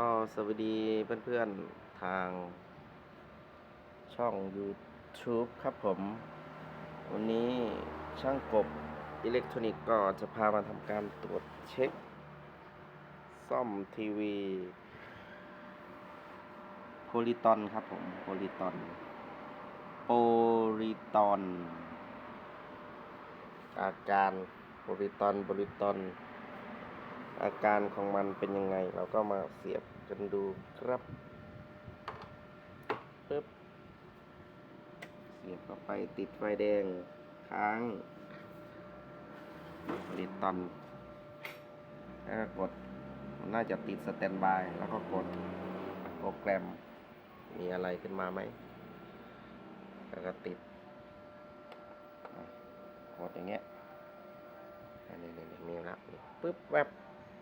ก็สวัสดีเพื่อนๆทางช่อง YouTube ครับผม วันนี้ช่างกบอิเล็กทรอนิกส์ก็จะพามาทำการตรวจเช็ค ซ่อมทีวีโพลิตอนครับผมโพลิตอนโพลิตอนอาการโพลิตอนโพลิตอน อาการของมันเป็นยังไง เราก็มาเสียบกันดูครับปึ๊บเสียบเข้าไปติดไฟแดงค้างลิตตอนแล้วก็กดมันน่าจะติดสแตนบาย แล้วก็กดโปรแกรม มีอะไรขึ้นมาไหมแล้วก็ติดกดอย่างเงี้ยอันนี้นี่นี่มีแล้วปึ๊บแวบ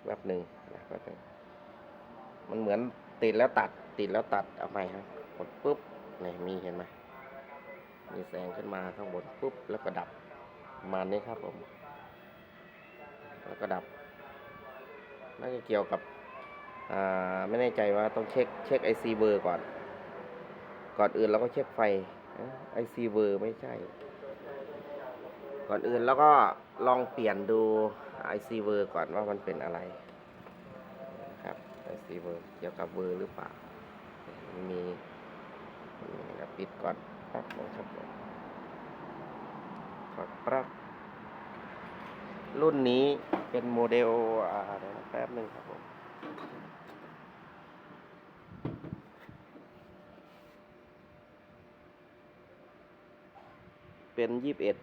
แวบหนึ่งนะแวบนึงมันเหมือนติดแล้วตัด ติดแล้วตัดเอาไปครับกดปุ๊บนี่มีเห็นไหมมีแสงขึ้นมาข้างบนปุ๊บแล้วก็ดับมานี้ครับผม แล้วก็ดับ น่าจะเกี่ยวกับอ่าไม่แน่ใจว่าต้องเช็คเช็คไอซีเบอร์ก่อน ก่อนอื่นเราก็เช็คไฟไอซีเบอร์ไม่ใช่ ก่อนอื่นแล้วก็ลองเปลี่ยนดู ไอซีเวอร์ก่อนว่ามันเป็นอะไรครับไอซีเวอร์เกี่ยวกับเวอร์หรือเปล่า มีปิดก่อนครับครับผมกดปลั๊กรุ่นนี้เป็นโมเดลอ่าเดี๋ยวนะแป๊บหนึ่งครับผมเป็นยี่สิบเอ็ด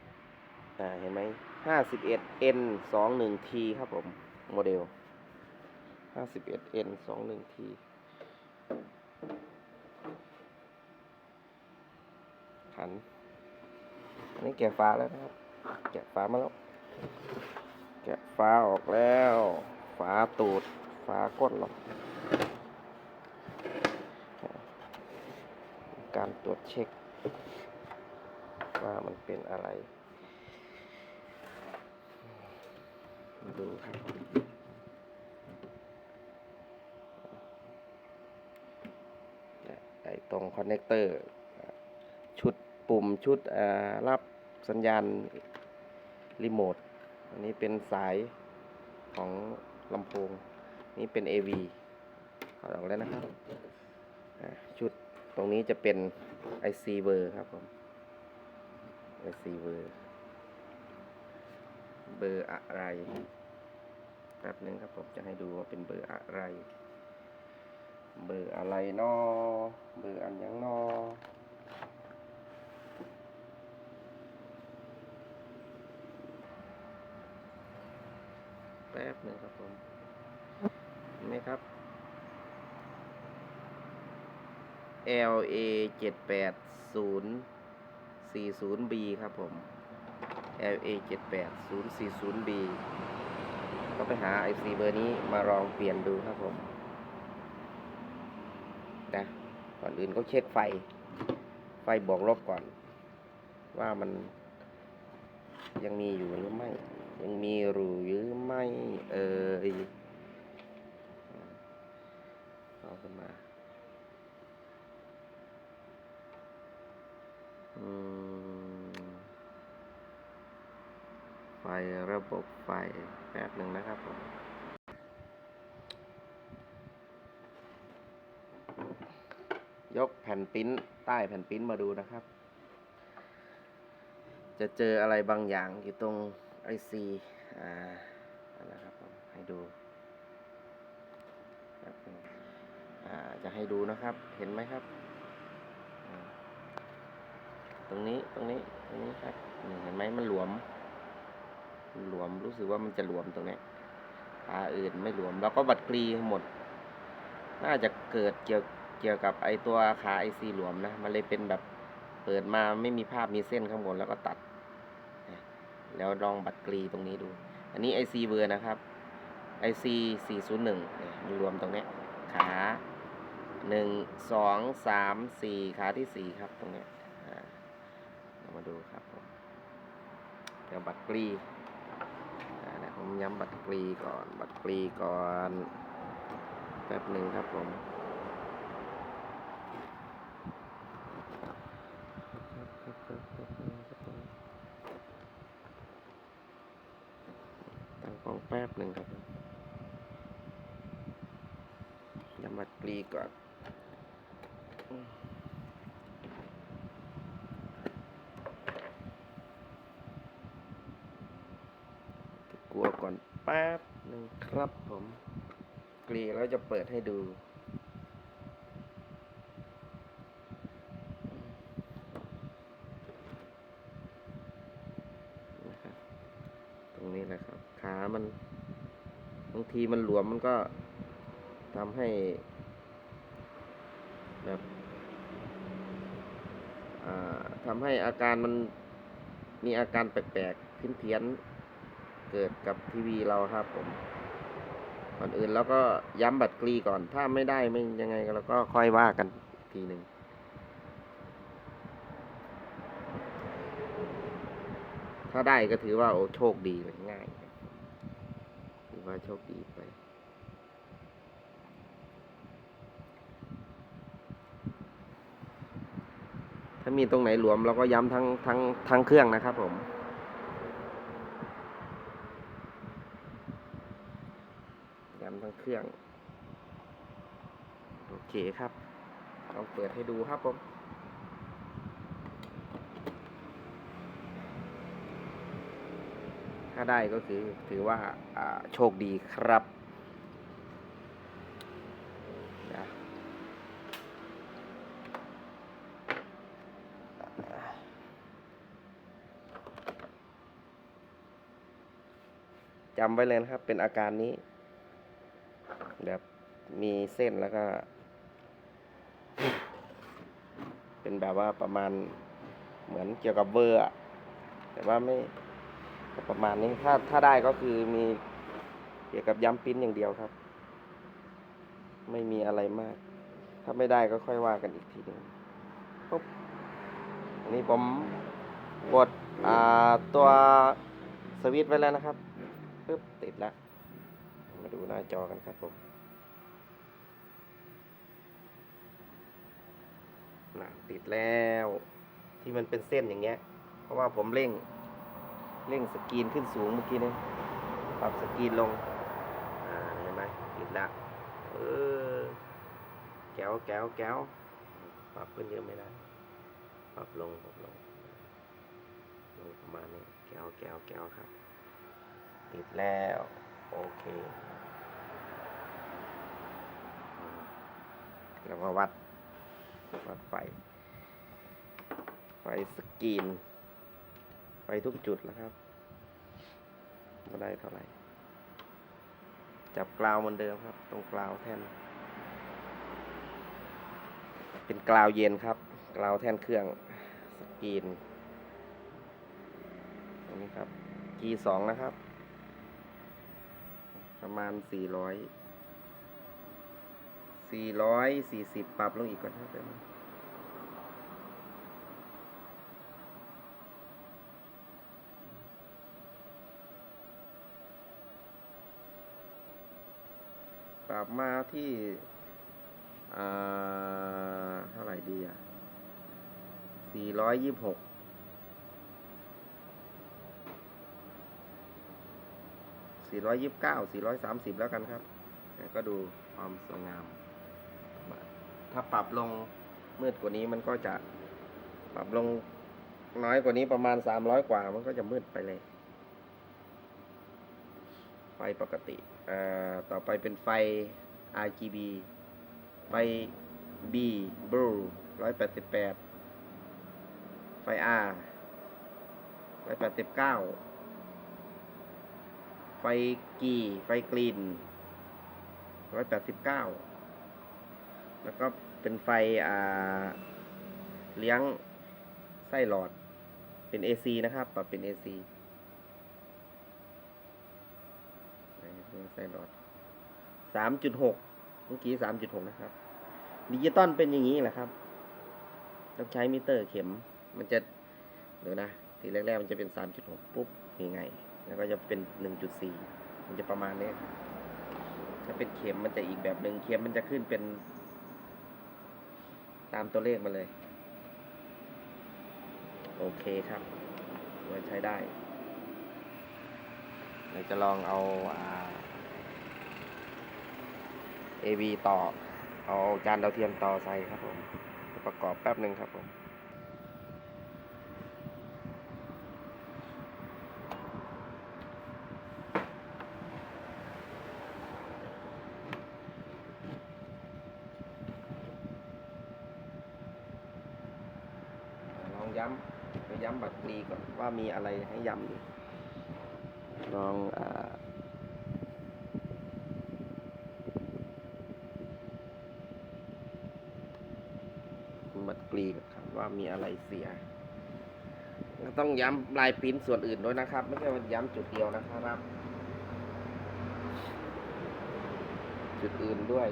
อ่าเห็นไหมห้าสิบเอ็ด N สองหนึ่ง T ครับผม โมเดลห้าสิบเอ็ด N สองหนึ่ง T ขัน อันนี้แกะฟ้าแล้วนะครับ แกะฟ้ามาแล้ว แกะฟ้าออกแล้วฝาตูดฝาก้นหรอกการตรวจเช็คว่ามันเป็นอะไร ดูครับไอตรงคอนเนคเตอร์ชุดปุ่มชุดรับสัญญาณรีโมท อันนี้เป็นสายของลำโพง นี่เป็น AV ขอดออกแล้วนะครับ ชุดตรงนี้จะเป็น IC เบอร์ครับผม IC เบอร์ เบอร์อะไร แป๊บหนึ่งครับผมจะให้ดูว่าเป็นเบอร์อะไร เบอร์อะไรนอเบอร์อันยังนอแป๊บหนึ่งครับผมเห็นไหมครับ LA เจ็ดแปดศูนย์สี่ศูนย์ B ครับผม LA 7 8 0 4 0 B ก็ไปหา IC เบอร์นี้มาลองเปลี่ยนดูครับผมนะก่อนอื่นก็เช็คไฟ ไฟบวกลบก่อน ว่ามันยังมีอยู่หรือไม่ ยังมีหรือไม่เอ่ยเอาขึ้นมา อืม ไฟ ระบบไฟแป๊บหนึ่งนะครับผมยกแผ่นปิ้นใต้แผ่นปิ้นมาดูนะครับ จะเจออะไรบางอย่างอยู่ตรงไอซีอ่านั่นะครับผมให้ดูอ่าจะให้ดูนะครับเห็นไหมครับ ตรงนี้ตรงนี้ตรงนี้ครับเห็นไหมมันหลวม หลวมรู้สึกว่ามันจะหลวมตรงนี้ขาอื่นไม่หลวม แล้วก็บัดกรีหมด น่าจะเกิดเกี่ยวเกี่ยวกับไอตัวขาไอซีหลวมนะ มันเลยเป็นแบบเปิดมาไม่มีภาพมีเส้นข้างบนแล้วก็ตัด แล้วลองบัดกรีตรงนี้ดู อันนี้ไอซีเบอร์นะครับไอซีสี่ศูนย์หนึ่งเนี่ยมันรวมตรงนี้ขาหนึ่งสองสามสี่ขาที่สี่ครับตรงนี้เรามาดูครับผมเดี๋ยวบัตรกรี ย้ำบัตรกรีก่อน บัตรกรีก่อนแป๊บหนึ่งครับผมตั้งกล้องแป๊บหนึ่งครับย้ำบัดกรีก่อน กลัวก่อนแป๊บหนึ่งครับผมกรีแล้วจะเปิดให้ดูนะครับตรงนี้แหละครับ ขามันบางทีมันหลวมมันก็ทำให้แบบทำให้อาการมันมีอาการแปลกๆเพี้ยนๆ เกิดกับทีวีเราครับผมก่อนอื่นเราก็ย้ำบัตรกรีก่อน ถ้าไม่ได้ไม่ยังไงเราก็ค่อยว่ากันทีหนึ่งถ้าได้ก็ถือว่าโอ้โชคดีเลยง่ายถือว่าโชคดีไปถ้ามีตรงไหนหลวมเราก็ย้ำทั้งทั้งทั้งเครื่องนะครับผม ย้ำทั้งเครื่อง โอเคครับลองเปิดให้ดูครับผมถ้าได้ก็คือถือว่าโชคดีครับจำไว้เลยนะครับ เป็นอาการนี้ แบบมีเส้นแล้วก็ เป็นแบบว่าประมาณเหมือนเกี่ยวกับเบอร์อะแต่ว่าไม่ประมาณนี้ถ้าถ้าได้ก็คือมีเกี่ยวกับย้ำปิ้นอย่างเดียวครับ ไม่มีอะไรมาก ถ้าไม่ได้ก็ค่อยว่ากันอีกทีหนึ่งปุ๊บอันนี้ผมกดตัวสวิตช์ไว้แล้วนะครับปึ๊บติดแล้ว มาดูหน้าจอกันครับผม นะติดแล้ว ที่มันเป็นเส้นอย่างเงี้ย เพราะว่าผมเร่ง เร่งสกรีนขึ้นสูงเมื่อกี้นี้ปรับสกรีนลง อ่าเห็นไหมติดละเออแก้วแก้วแก้วปรับขึ้นเยอะไม่ได้ ปรับลงปรับลงลงประมาณนี้แก้วแก้วแก้วครับ ติดแล้ว โอเค แล้วก็วัด วัดไฟ ไฟสกรีน ไฟทุกจุดแล้วครับไม่ได้เท่าไหร่ จับกราวเหมือนเดิมครับ ตรงกราวแท่น เป็นกราวเย็นครับกราวแท่นเครื่องสกรีนตรงนี้ครับ G2 นะครับ ประมาณสี่ ร้อยสี่ร้อยสี่สิบปรับลงอีกก่อนครับเดี๋ยวปรับมาที่อ่าเท่าไหร่ดีอะสี่ร้อยยี่สิบหกสี่ร้อยยี่สิบเก้าสี่ร้อยสามสิบแล้วกันครับแล้วก็ดูความสวยงาม ถ้าปรับลงมืดกว่านี้มันก็จะปรับลงน้อยกว่านี้ประมาณสามร้อยกว่า มันก็จะมืดไปเลย ไฟปกติอ่าต่อไปเป็นไฟ RGB ไฟ B Blue ร้อยแปดสิบแปดไฟ R ร้อยแปดสิบเก้าไฟกีไฟกรีนร้อยแปดสิบเก้า แล้วก็เป็นไฟอ่าเลี้ยงไส้หลอดเป็น AC นะครับปรับเป็น AC เลี้ยงไส้หลอดสามจุดหกเมื่อกี้สามจุดหกนะครับดิจิตอลเป็นอย่างนี้แหละครับ ต้องใช้มิเตอร์เข็ม มันจะเดี๋ยวนะทีแรกๆ มันจะเป็นสามจุดหกปุ๊บยังไง แล้วก็จะเป็นหนึ่งจุดสี่มันจะประมาณนี้ถ้าเป็นเข็มมันจะอีกแบบหนึ่งเข็มมันจะขึ้นเป็น ตามตัวเลขมาเลย โอเคครับไว้ใช้ได้เราจะลองเอาอ่า AV ต่อ เอาจานดาวเทียมต่อใส่ครับผม ประกอบแป๊บหนึ่งครับผม ย้ำไปย้ำบัตรดีก่อนว่ามีอะไรให้ย้ำอยู่ลองอาบัตรกรีก่อนครับว่ามีอะไรเสียก็ต้องย้ำลายปิ้นส่วนอื่นด้วยนะครับ ไม่ใช่ว่าย้ำจุดเดียวนะครับ จุดอื่นด้วย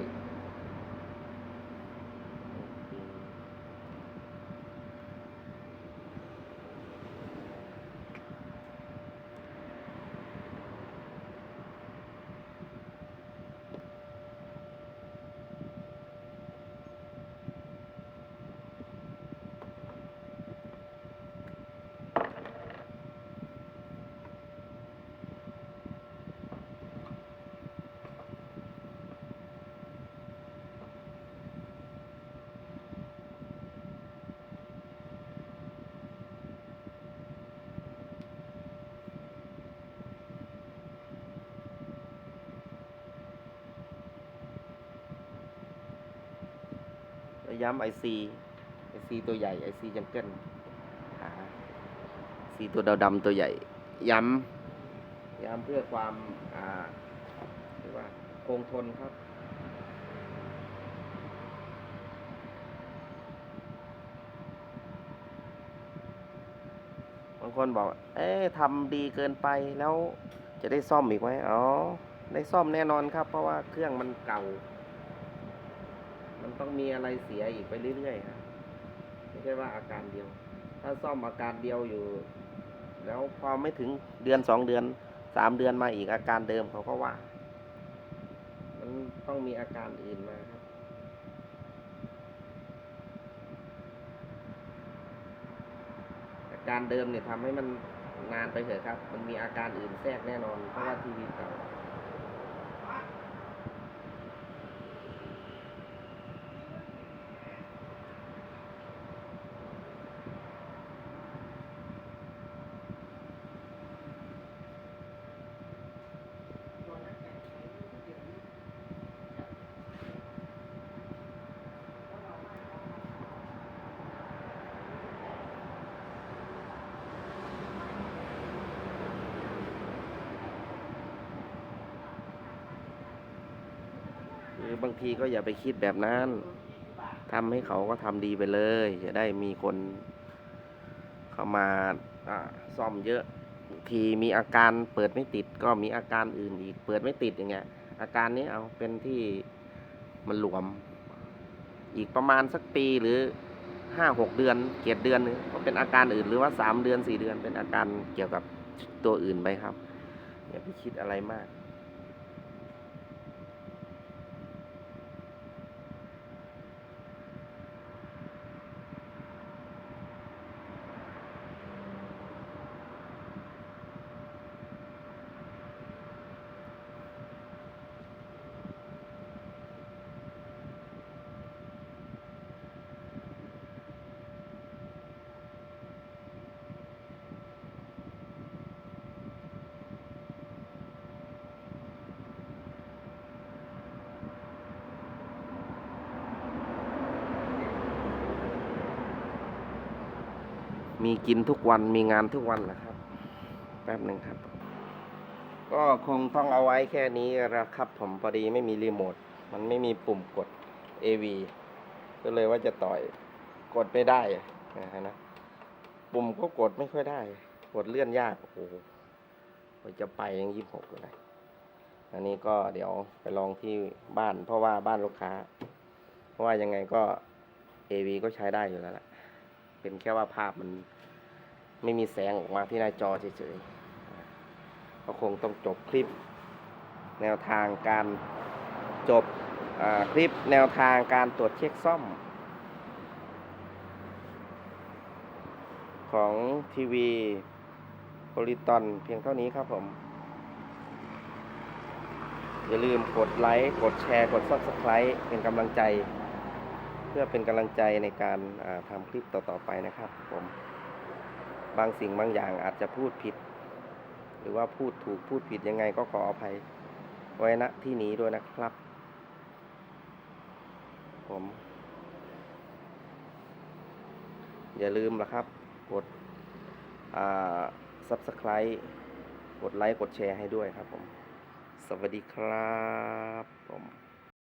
ย้ำไอซีไอซีตัวใหญ่ไอซีจังเกิลซีตัวดาวดำตัวใหญ่ ย้ำย้ำเพื่อความอ่าเรียกว่าคงทนครับบางคนบอก เอ๊ะทำดีเกินไปแล้วจะได้ซ่อมอีกไหมอ๋อ ได้ซ่อมแน่นอนครับ เพราะว่าเครื่องมันเก่า ต้องมีอะไรเสียอีกไปเรื่อยๆครับไม่ใช่ว่าอาการเดียว ถ้าซ่อมอาการเดียวอยู่ แล้วพอไม่ถึงเดือนสองเดือนสามเดือนมาอีกอาการเดิมเขาก็ว่า มันต้องมีอาการอื่นมาครับอาการเดิมเนี่ยทำให้มันนานไปเถอะครับ มันมีอาการอื่นแทรกแน่นอนเพราะว่าทีวีเก่า บางทีก็อย่าไปคิดแบบนั้นทำให้เขาก็ทำดีไปเลยจะได้มีคนเข้ามาอซ่อมเยอะบางทีมีอาการเปิดไม่ติดก็มีอาการอื่นอีก เปิดไม่ติดอย่างเงี้ย อาการนี้เอาเป็นที่มันหลวม อีกประมาณสักปีหรือห้าหกเดือนเจ็ดเดือนนึงก็เป็นอาการอื่นหรือว่าสามเดือนสี่เดือนเป็นอาการเกี่ยวกับตัวอื่นไปครับอย่าไปคิดอะไรมาก มีกินทุกวันมีงานทุกวันนะครับ แป๊บหนึ่งครับ ก็คงต้องเอาไว้แค่นี้นะครับผมพอดีไม่มีรีโมท มันไม่มีปุ่มกด AV ก็เลยว่าจะต่อยกดไม่ได้นะฮะนะปุ่มก็กดไม่ค่อยได้ กดเลื่อนยาก โอ้โหจะไปยังยี่สิบหกเลยอันนี้ก็เดี๋ยวไปลองที่บ้าน เพราะว่าบ้านลูกค้า เพราะว่ายังไงก็ AV ก็ใช้ได้อยู่แล้วล่ะ เป็นแค่ว่าภาพมันไม่มีแสงออกมาที่หน้าจอเฉยๆก็คงต้องจบคลิป แนวทางการจบคลิปแนวทางการตรวจเช็คซ่อม ของทีวีโพลิตอนเพียงเท่านี้ครับผม อย่าลืมกดไลค์ กดแชร์ กด Subscribe เป็นกำลังใจ เพื่อเป็นกำลังใจในการทำคลิปต่อๆไปนะครับผมบางสิ่งบางอย่างอาจจะพูดผิด หรือว่าพูดถูกพูดผิดยังไงก็ขออภัยไว้ณที่นี้ด้วยนะครับ ผม อย่าลืมนะครับ กดอ่า Subscribe กดไลค์ กดแชร์ให้ด้วยครับผม สวัสดีครับผม